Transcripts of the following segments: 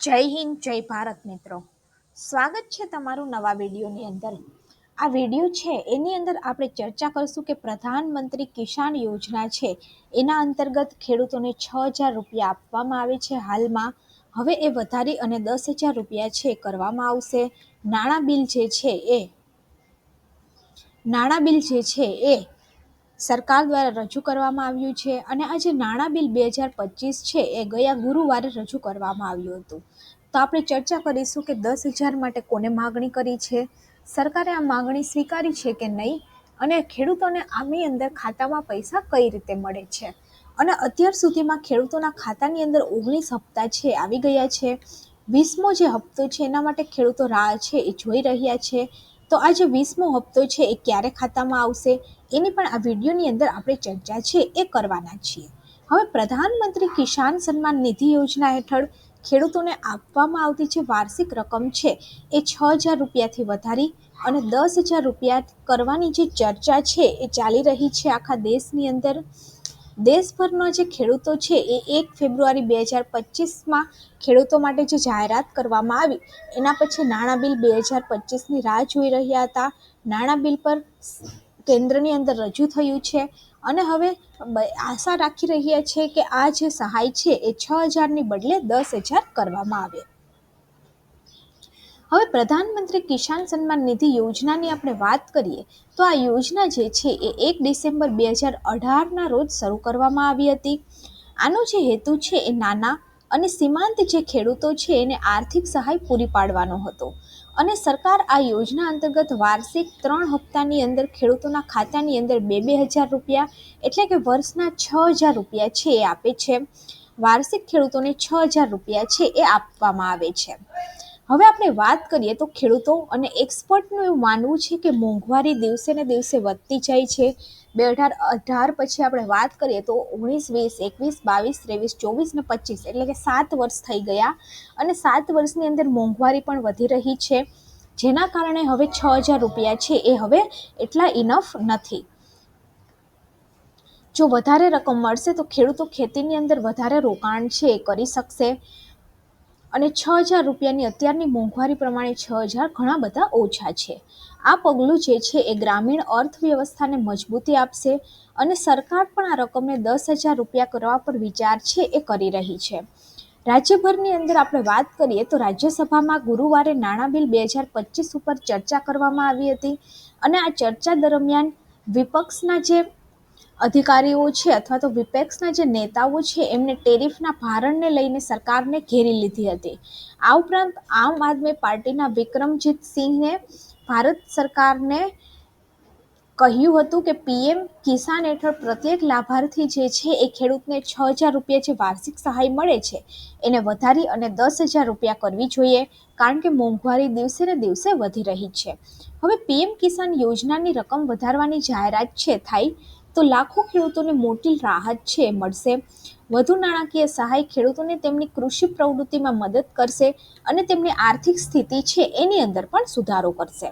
જય હિન્દ, જય ભારત મિત્રો. સ્વાગત છે તમારું નવા વિડીયોની અંદર. આ વીડિયો છે, એની અંદર આપણે ચર્ચા કરીશું કે પ્રધાનમંત્રી કિસાન યોજના છે, એના અંતર્ગત ખેડૂતોને છ હજાર રૂપિયા આપવામાં આવે છે હાલમાં. હવે એ વધારી અને દસ હજાર રૂપિયા છે, કરવામાં આવશે. નાણાં બિલ જે છે એ, નાણાં બિલ જે છે એ સરકાર દ્વારા રજૂ કરવામાં આવ્યું છે અને આ જે નાણાં બિલ બે હજાર પચીસ છે એ ગયા ગુરુવારે રજૂ કરવામાં આવ્યું હતું. તો આપણે ચર્ચા કરીશું કે દસ હજાર માટે કોને માગણી કરી છે? સરકારે આ માગણી સ્વીકારી છે કે નહીં? અને ખેડૂતોને આની અંદર ખાતામાં પૈસા કઈ રીતે મળે છે? અને અત્યાર સુધીમાં ખેડૂતોના ખાતાની અંદર ઓગણીસ હપ્તા છે, આવી ગયા છે. વીસમો જે હપ્તો છે, એના માટે ખેડૂતો રાહ છે એ જોઈ રહ્યા છે. તો આ જે વીસમો હપ્તો છે, એ ક્યારે ખાતામાં આવશે? એની પણ આ વિડીયોની અંદર આપણે ચર્ચા છે, એ કરવાના છીએ. હવે પ્રધાનમંત્રી કિસાન સન્માન નિધિ યોજના હેઠળ ખેડૂતોને આપવામાં આવતી જે વાર્ષિક રકમ છે, એ છ હજાર રૂપિયાથી વધારી અને દસ હજાર રૂપિયા કરવાની જે ચર્ચા છે, એ ચાલી રહી છે આખા દેશની અંદર. દેશભરના જે ખેડૂતો છે એ એક ફેબ્રુઆરી બે હજાર પચીસમાં ખેડૂતો માટે જે જાહેરાત કરવામાં આવી, એના પછી નાણાં બિલ બે હજાર પચીસની રાહ જોઈ રહ્યા હતા. નાણાં બિલ પર કેન્દ્રની અંદર રજૂ થયું છે અને હવે આશા રાખી રહ્યા છે કે આ જે સહાય છે એ છ હજારની બદલે દસ હજાર કરવામાં આવે. હવે પ્રધાનમંત્રી કિસાન સન્માન નિધિ યોજનાની આપણે વાત કરીએ, તો આ યોજના જે છે એ એક ડિસેમ્બર બે હજાર અઢારના રોજ શરૂ કરવામાં આવી હતી. આનો જે હેતુ છે એ નાના અને સીમાંત જે ખેડૂતો છે એને આર્થિક સહાય પૂરી પાડવાનો હતો. અને સરકાર આ યોજના અંતર્ગત વાર્ષિક ત્રણ હપ્તાની અંદર ખેડૂતોના ખાતાની અંદર બે બે હજાર રૂપિયા એટલે કે વર્ષના છ હજાર રૂપિયા છે એ આપે છે. વાર્ષિક ખેડૂતોને છ હજાર રૂપિયા છે એ આપવામાં આવે છે. હવે આપણે વાત કરીએ તો ખેડૂતો અને એક્સપર્ટનું એવું માનવું છે કે મોંઘવારી દિવસે ને દિવસે વધતી જાય છે. બે અઢાર અઢાર પછી આપણે વાત કરીએ તો ઓગણીસ, વીસ, એકવીસ, બાવીસ, ત્રેવીસ, ચોવીસ ને પચીસ એટલે કે સાત વર્ષ થઈ ગયા અને સાત વર્ષની અંદર મોંઘવારી પણ વધી રહી છે. જેના કારણે હવે છ હજાર રૂપિયા છે એ હવે એટલા ઇનફ નથી. જો વધારે રકમ મળશે તો ખેડૂતો ખેતીની અંદર વધારે રોકાણ છે એ કરી શકશે. અને છ હજાર રૂપિયાની અત્યારની મોંઘવારી પ્રમાણે છ હજાર ઘણા બધા ઓછા છે. આ પગલું જે છે એ ગ્રામીણ અર્થવ્યવસ્થાને મજબૂતી આપશે અને સરકાર પણ આ રકમને દસ હજાર રૂપિયા કરવા પર વિચાર છે એ કરી રહી છે. રાજ્યભરની અંદર આપણે વાત કરીએ તો રાજ્યસભામાં ગુરુવારે નાણાં બિલ બે હજાર પચીસ ઉપર ચર્ચા કરવામાં આવી હતી અને આ ચર્ચા દરમિયાન વિપક્ષના જે અધિકારીઓ છે અથવા તો વિપક્ષના જે નેતાઓ છે, એમને ટેરિફના ભારણને લઈને સરકારને ઘેરી લીધી હતી. આ ઉપરાંત આમ આદમી પાર્ટીના વિક્રમજીત સિંહે ભારત સરકારને કહ્યું હતું કે પીએમ કિસાન હેઠળ પ્રત્યેક લાભાર્થી જે છે, એ ખેડૂતને છ હજાર રૂપિયા જે વાર્ષિક સહાય મળે છે, એને વધારી અને દસ હજાર રૂપિયા કરવી જોઈએ, કારણ કે મોંઘવારી દિવસે ને દિવસે વધી રહી છે. હવે પીએમ કિસાન યોજનાની રકમ વધારવાની જાહેરાત છે, થાય તો લાખો ખેડૂતોને મોટી રાહત છે, મળશે. વધુ નાણાકીય સહાય ખેડૂતોને તેમની કૃષિ પ્રવૃત્તિમાં મદદ કરશે અને તેમની આર્થિક સ્થિતિ છે એની અંદર પણ સુધારો કરશે.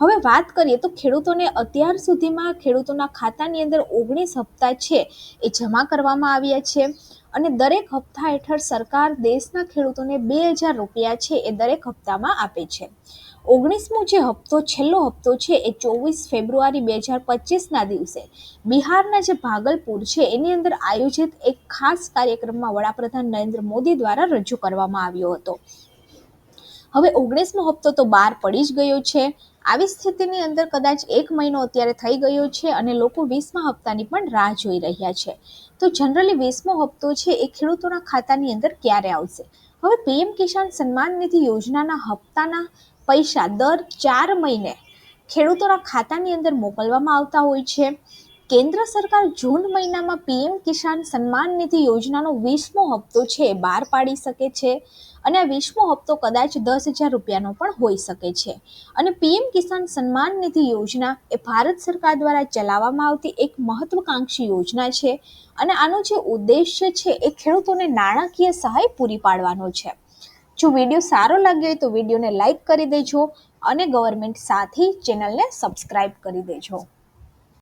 હવે વાત કરીએ તો ખેડૂતોને અત્યાર સુધીમાં ખેડૂતોના ખાતાની અંદર ઓગણીસ હપ્તા છે એ જમા કરવામાં આવ્યા છે અને દરેક હપ્તા હેઠળ સરકાર દેશના ખેડૂતોને બે હજાર રૂપિયા છે એ દરેક હપ્તામાં આપે છે. ઓગણીસમો જે હપ્તો, છેલ્લો હપ્તો છે એ ચોવીસ ફેબ્રુઆરી બે હજાર પચીસના દિવસે. બિહારના જે ભાગલપુર છે એની અંદર આયોજિત એક ખાસ કાર્યક્રમમાં વડાપ્રધાન નરેન્દ્ર મોદી દ્વારા રજૂ કરવામાં આવ્યો હતો. હવે ઓગણીસમો હપ્તો તો બહાર પડી જ ગયો છે. આવી સ્થિતિની અંદર કદાચ એક મહિનો અત્યારે થઈ ગયો છે અને લોકો વીસમા હપ્તાની પણ રાહ જોઈ રહ્યા છે. તો જનરલી વીસમો હપ્તો છે એ ખેડૂતોના ખાતાની અંદર ક્યારે આવશે? હવે પીએમ કિસાન સન્માન નિધિ યોજનાના હપ્તાના પૈસા દર ચાર મહિને ખેડૂતોના ખાતાની અંદર મોકલવામાં આવતા હોય છે. કેન્દ્ર સરકાર જૂન મહિનામાં પીએમ કિસાન સન્માન નિધિ યોજનાનો વીસમો હપ્તો છે, બહાર પાડી શકે છે અને આ વીસમો હપ્તો કદાચ દસ હજાર રૂપિયાનો પણ હોઈ શકે છે. અને પીએમ કિસાન સન્માન નિધિ યોજના એ ભારત સરકાર દ્વારા ચલાવવામાં આવતી એક મહત્વકાંક્ષી યોજના છે અને આનો જે ઉદ્દેશ્ય છે એ ખેડૂતોને નાણાકીય સહાય પૂરી પાડવાનો છે. જો વીડિયો સારો લાગ્યો હોય તો વિડીયોને લાઇક કરી દેજો અને ગવર્મેન્ટ સાથે ચેનલને સબસ્ક્રાઈબ કરી દેજો.